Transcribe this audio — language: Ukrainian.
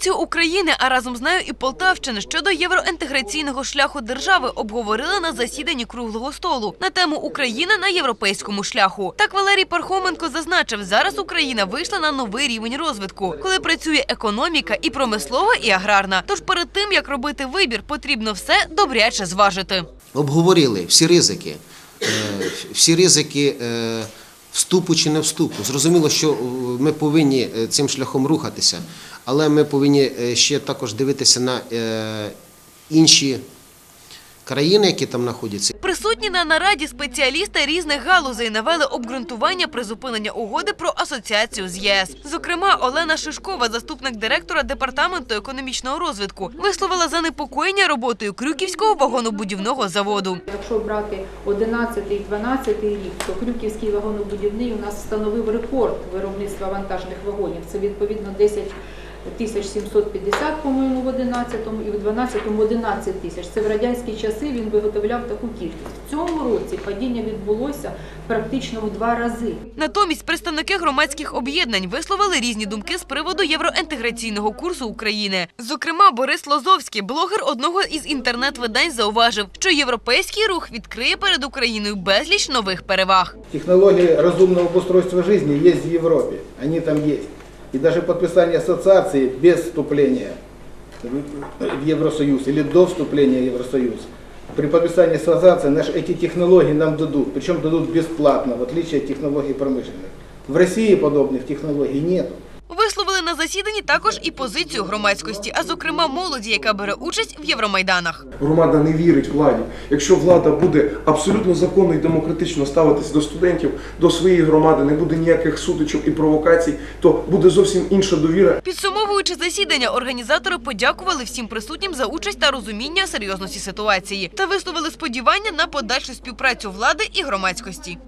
Позицію України, а разом з нею і Полтавщини щодо євроінтеграційного шляху держави обговорили на засіданні круглого столу на тему Україна на європейському шляху. Так Валерій Пархоменко зазначив, зараз Україна вийшла на новий рівень розвитку, коли працює економіка і промислова, і аграрна. Тож перед тим як робити вибір, потрібно все добряче зважити. обговорили всі ризики, е, всі ризики е, вступу чи не вступу. Зрозуміло, що е, ми повинні е, цим шляхом рухатися, але ми повинні е, ще також дивитися на інші країни, які там знаходяться. Присутні на нараді спеціалісти різних галузей навели обґрунтування призупинення угоди про асоціацію з ЄС. Зокрема, Олена Шишкова, заступник директора департаменту економічного розвитку, висловила занепокоєння роботою Крюківського вагонобудівного заводу. Якщо брати 11 і 12 рік, то Крюківський вагонобудівний у нас встановив рекорд виробництва вантажних вагонів. Це відповідно 10 тисяч 750, по-моєму, в 11-му, і в 12-му 11 тисяч. Це в радянські часи він виготовляв таку кількість. В цьому році падіння відбулося практично в два рази. Натомість представники громадських об'єднань висловили різні думки з приводу євроінтеграційного курсу України. Зокрема, Борис Лозовський, блогер одного із інтернет-видань, зауважив, що європейський рух відкриє перед Україною безліч нових переваг. Технологии разумного обустройства жизни есть в Европе, они там есть И даже подписание ассоциации без вступления в Евросоюз или до вступления в Евросоюз. При подписании ассоциации наши, эти технологии нам дадут, причем дадут бесплатно, в отличие от технологий промышленных. В России подобных технологий нету. На засіданні також і позицію громадськості, а зокрема молоді, яка бере участь в Євромайданах. Громада не вірить владі. Якщо влада буде абсолютно законно і демократично ставитись до студентів, до своєї громади, не буде ніяких сутичок і провокацій, то буде зовсім інша довіра Підсумовуючи засідання, організатори подякували всім присутнім за участь та розуміння серйозності ситуації та висловили сподівання на подальшу співпрацю влади і громадськості.